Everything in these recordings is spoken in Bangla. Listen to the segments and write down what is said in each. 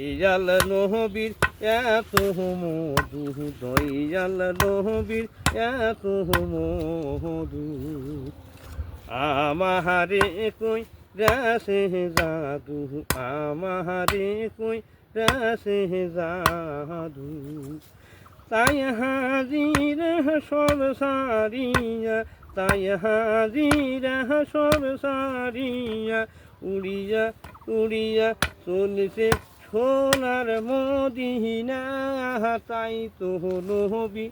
দয়াল নহবীর এত মধু, দয়াল নহবীর এত মধু। আমারে কই রাসে জাদু, আমারে কই রাসে জাদু। তাই হাজির সব সারিয়া, তাই হাজির সব সারিয়া, উড়িয়া উড়িয়া চলছে সোনার মদিনা তাই তো নবী।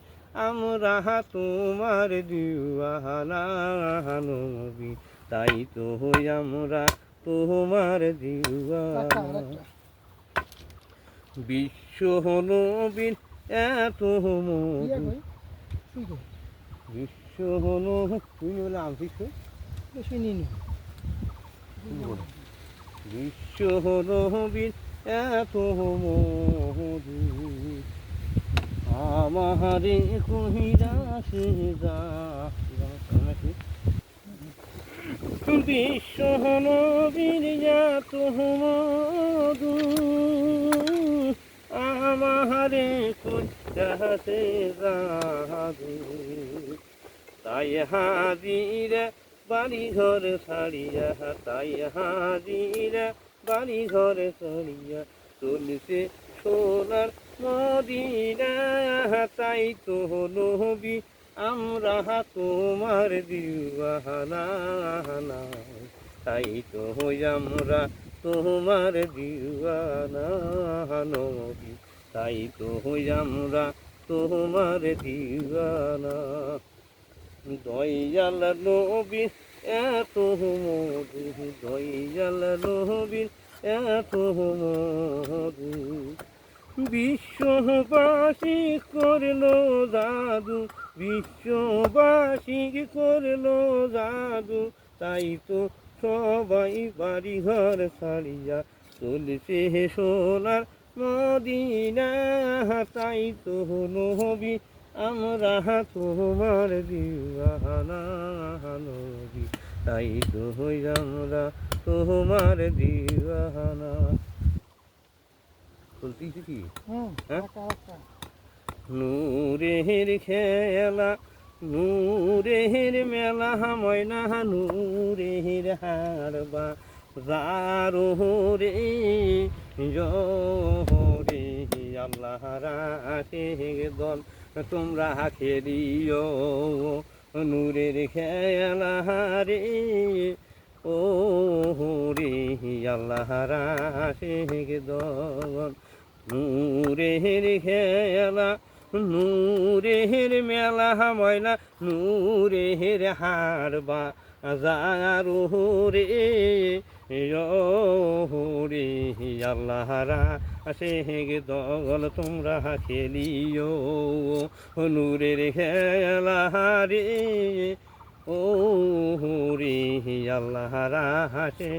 আমরা তোমার দিওয়ানা নবী। তাই তো হই আমরা তোমার দিওয়ানা। বিশ্ব নবীর এত বিশ্ব হলো তুমি বলে? আমি বিশ্ব হলো এত মধু। আমারে কহিরা সে বিশ্ব হলো বীর এত মধু। আমারে কহিরা সে তাই হাজিরা বাড়ি ঘর ছাড়িয়া, তাই হাজিরা বাড়ি ঘর ছাড়িয়া চলছে সোনার মদিনা। তাই তো নবী, আমরা তোমার দিওয়ানা। তাই তো আমরা তোমার দিওয়ানা নবী। তাই তো আমরা তোমার দিওয়ানা। দয়াল নবী এত মধু দয়াল নবী এত মধু। বিশ্ববাসী করল জাদু, বিশ্ববাসী করল জাদু। তাই তো সবাই বাড়ি ঘর ছাড়িয়া চলছে সোনার মদিনা। তাই তো নবী, আমরা তোমার দিওয়ানা নবী। তাই তো হই আমরা তোমার দিওয়ানা। বলতেছি কি? হ্যাঁ? রাখা রাখা নূরের খেলা নূরের মেলা ময়না নূরের হারবা যারো রে রে আল্লাহ রাখে দল তোমরা খেলিও। নূরের খেয়ালা রে ও রে আল্লাহ রাখে দল। নূরের খেলা নূরের মেলা ময়লা, নূরের হারবা যারো রে রে আল্লাহ আসে দল তোমরা খেলিও। নূরের খেলা রে ও রে আল্লাহ আসে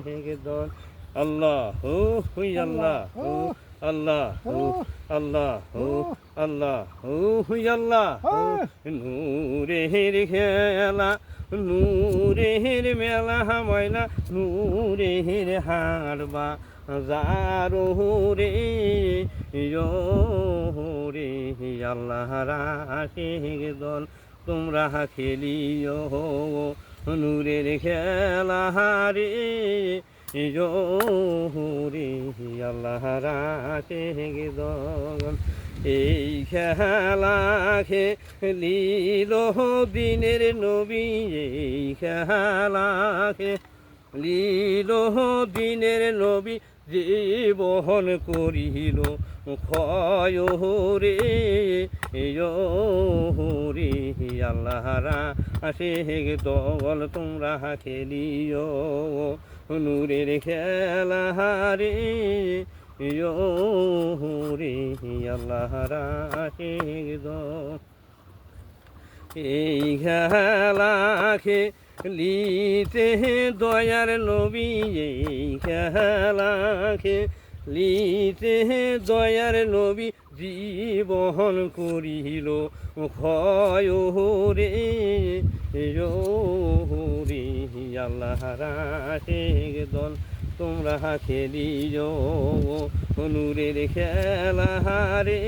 দল। আল্লাহ হো হুই আল্লাহ হো আল্লাহ হো আল্লাহ হো আল্লাহ হো হুই আল্লাহ, নূরের খেলা নূরের মেলা ময়না নূরের হারবা যারো রে রে আল্লাহ রাখে দল, তোমরা খেলিও নূরের খেলা রে রে আল্লাহ রাখে দল। এই খেলা খেলিল দিনের নবী, এই খেলা খেলিল দিনের নবী জীবন করিল। ক্ষয় রে রে আল্লাহ আসে দল তোমরা খেলিও। নূরের খেলা রে রে আল্লাহ রাখে দয়ার নবী, এই খেলা খেলিতে দয়ার নবী জীবন করিল। ক্ষয় রে রে দল তোমরা খেলিও নূরের খেলা রে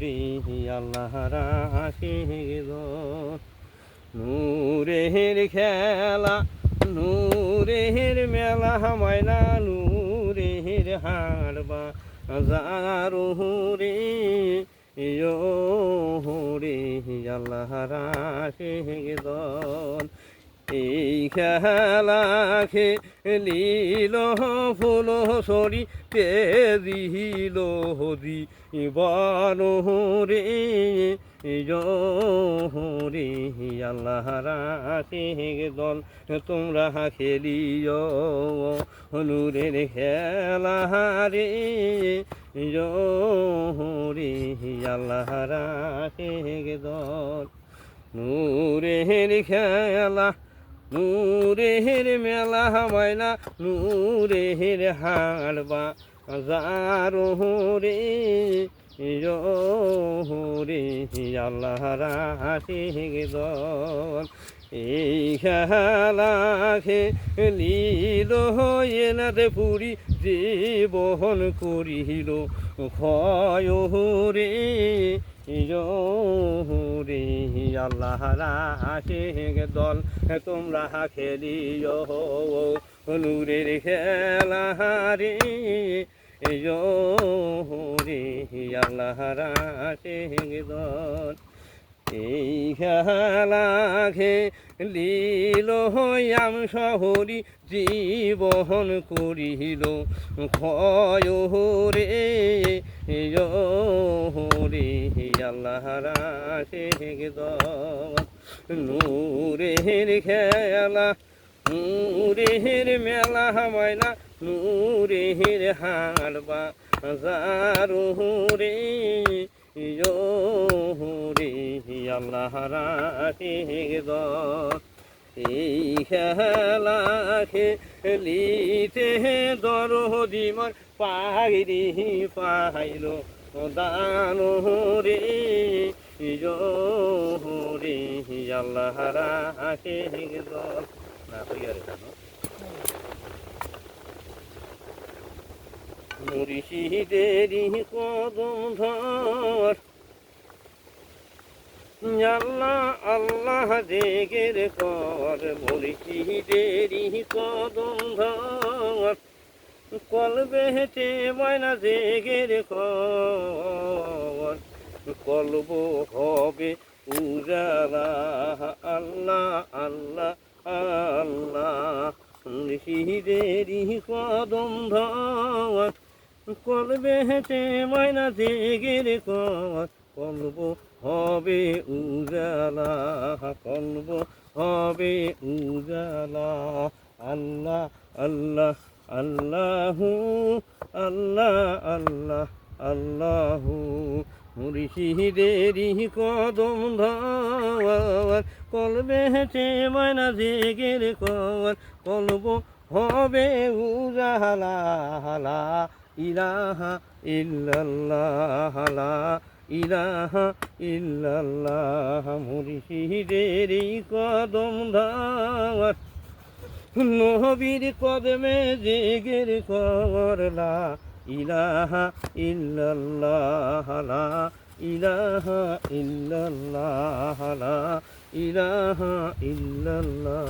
রে আল্লাহ রাখে নূরের খেলা, নূরের মেলা, ময়না নূরের হাড়বা যারো রে রে আল্লাহ রাখে দল এই খেলা খেলিল ফুল সরি দিল দি বানো রে রে আল্লাহ রাখে দল তোমরা খেলিও নূরের খেলা রে রে আল্লাহ রাখে দল নূরের খেলা নূরের মেলা মায়না নূরে হের হাড়বা যারো রে রে আল্লাহ রাখে দল। এই খেলা খেলিল এনাতে পুরি জীবন করিল। ক্ষয় রে রে আল্লাহ রাখে দল, তোমরা খেলিও নূরের খেলা রে রে আল্লাহ রাখে দল। এই খেলা খেলিল আম শহরি, জীবন করিল ক্ষয় রে রে আল্লাহ রাখে নূরের খেলা, নূরের মেলা ময়না নূরের হাড়বা যারো রে রে আল্লাহ রাখে দল এই খেলা খেলিতে দরদিমার পাগরি পাইল। দানো রে রে আল্লাহ রাখে দল না, হইয়ারে জানো মুরিশিদেরি কদম ধর। আল্লাহ আল্লাহ জেগের কর মুরিশিদেরি কদম ধর। কলবে হেঁটে ময়না জেগের কর কলব হবে উজালা। আল্লাহ আল্লাহ আল্লাহ মুর্শিদেরই কদম ধর। কলবে হেঁটে ময়না জেগের কর কলব হবে উজালা, কলব হবে উজালা। আল্লাহ আল্লাহ, আল্লাহু, আল্লাহ আল্লাহ, আল্লাহু। মুর্শিদেরই কদম ধর। কলবে হেঁটে ময়না জেগের কর কলব হবে উজালা ইলাহা ইল্লাল্লাহ, লা ইলাহা ইল্লাল্লাহ মুর্শিদেরই কদম ধর নবীর কদমে জেগের করলা ইলাহা ইল্লাল্লাহ, লা ইলাহা ইল্লাল্লাহ, লা ইলাহা ইল্লাল্লাহ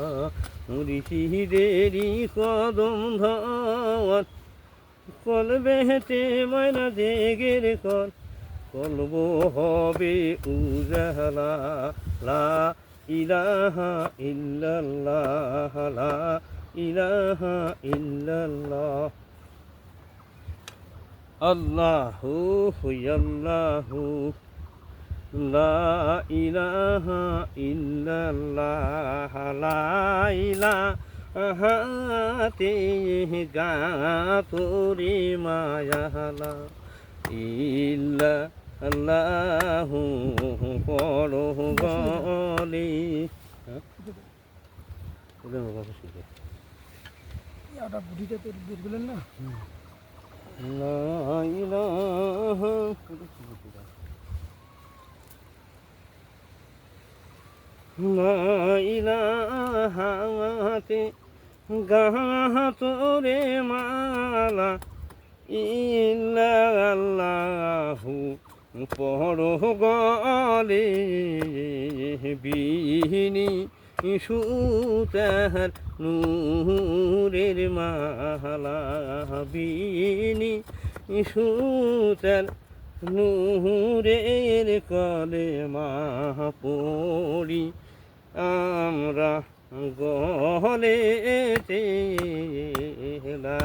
মুর্শিদেরই কদম ধর কলবে হেঁটে ময়না জেগের কর কলব হবে উজালা, লা ইলাহা ইল্লাল্লাহ, লা ইলাহা ইল্লাল্লাহ। আল্লাহু আল্লাহু লা ইলাহা ইল্লাল্লাহ, লা ইলাহা তে গা তোরে মায়ালা ইল্লা আল্লাহু পড়ো গলি ওদের বাবা শিখে ওটা বুড়িটা তো বের না? ইলাহা লা ইলাহাতে গাতরে মালা, ইল্লাল্লাহু পড়ো গলে বিনি সুতার নূরের মালা বিনি সুতার নূরের কলে মা পড়ি। আমরা গলে লা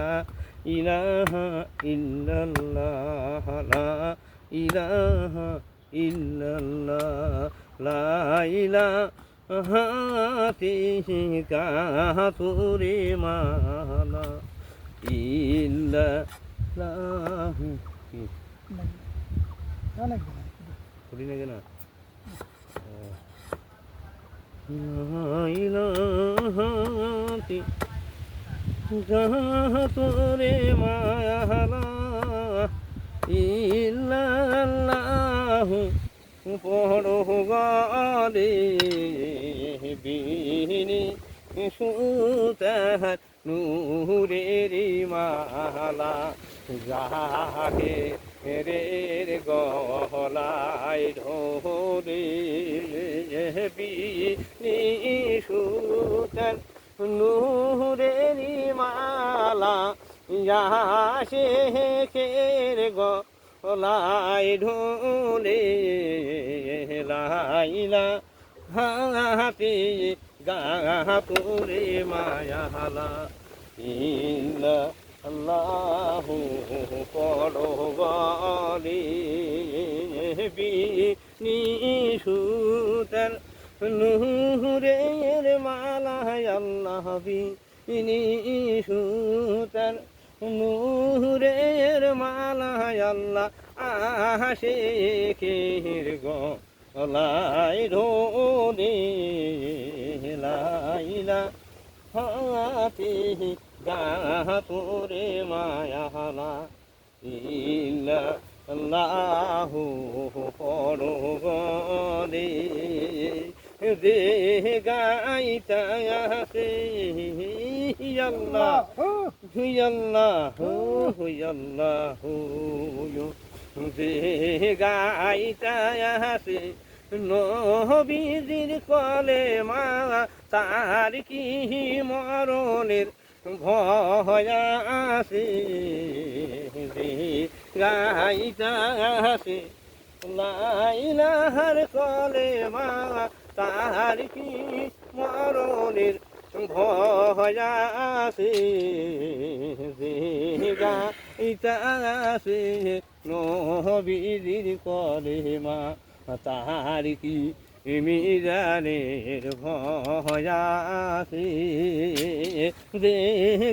ইলাহা ইল্লাল্লাহ লা ইলাহা ইল্লাল্লাহ লা ইলাহা কাতুরে মালা ইল্লাল্লাহ। কি অনেক করি না? কেনা তোরে মায়ালা ইল্লাল্লাহু পড়ো গালে বিনি সুতার নূরের মালা যাকে রের ঢোরে বিনি সুতার নূরের মালা যাসে খের গলায় ঢোলে লাইলা হাতে গাপুরে মায়ালা ইল্লা আল্লাহ পড়ো গলে বিনি সুতার নূরের মালা আল্লাহ বিনি সুতার নূরের মালা আল্লাহ আশে খের গলায় রোনে লাইলা হাতে গাতুরে মায়ালা ইল্লা আল্লাহু পড়ো গলে দে গাইতা আছে। আল্লাহ আল্লাহ আল্লাহ দে গাইতা আছে। নবীজির কলে মা তার কি মরণের ভয় আছে গাইতা আছে লাইলাহার কলে মা তার কি মরণের ভয় আছে গাইতা আছে নবীজির কলে মা, তাহার কি মিজানের ভয়াসে দে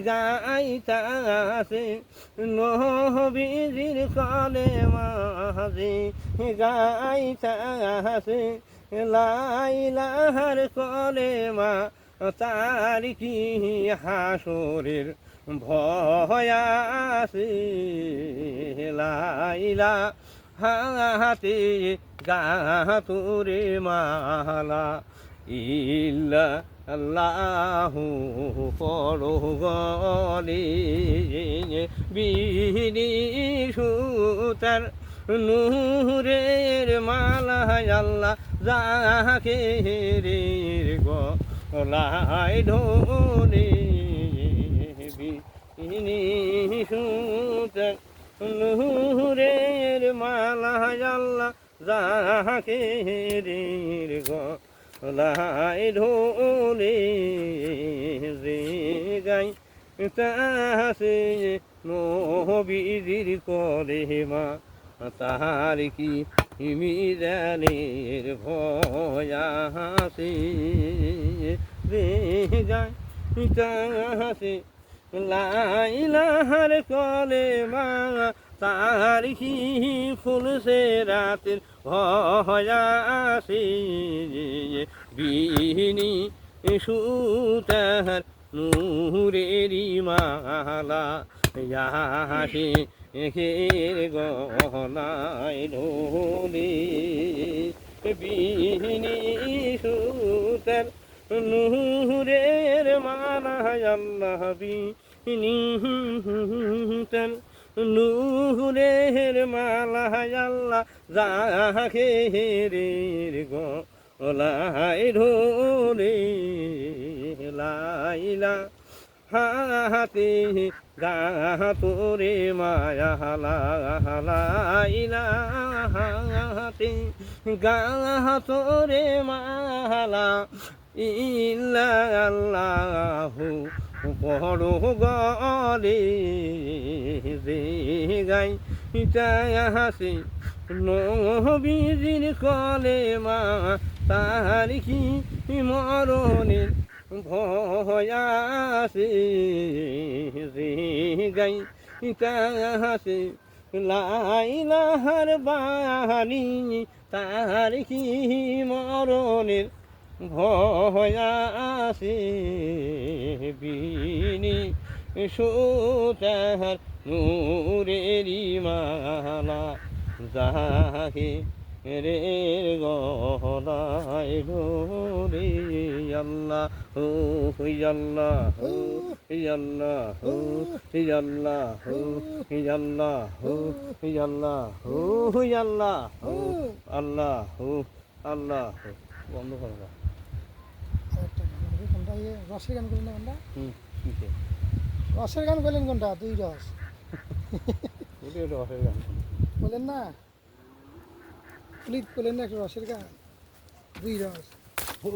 গাইতাসে নহবিজির কলে মাঝে গাইতাসে লাইলাহার কলে মা তার কি হাসরের ভয়াসে, লাইলা হাতে গাতুরে মালা। ইল্লা আল্লাহু গলে বিনি সুতার নূরের মালা। আল্লাহ যাকে রের গলায় ঢোলে বিনি সুতার নূরের মালা আল্লাহ যাকে রের গলায় ঢোলে রে গাই তাসে নবীজির করে মা, তাহার কি মিজানের ভয়াসে রে গাই তাসে লাইলাহার কলে মা তার কি ফুলসে রাতের ভয়াসে বিনি সুতার নূরেরি মালা ইয়াসে এখের গলায় ঢোলে। বিনি সুতার নূরের মালা, আল্লাহ নূরের মালা আল্লাহ যাকে রে গলায় ঢোরে লাইলা হাতে গাতরে মায়া হালা হালাইলা হাতে গাতরে মালা ইল্লা আল্লাহু বড় গলে যে গাই হাসি। নবীজির কলে মা তার কি মরণের ভয়াসে রে গাই হাসে। লাইলাহার বাণী তার কি মরণের ভয়াসে বিনি সুতাহার নূরেরি মালা, যাহে রে গলায় রে আল্লাহ হো আল্লাহ হো আল্লাহ হো আল্লাহ হো আল্লাহ হো আল্লাহ হো আল্লাহ হো আল্লাহ হো আল্লাহ বন্ধ না। আরেকটা গান হবে, কোনটা ইয়ে রসের গান করলেন না কোনটা? রসের গান করলেন কোনটা? দুই রস। রসের গান বলেন না। প্লিজ করলেন না একটা রসের গান। দুই রস। ও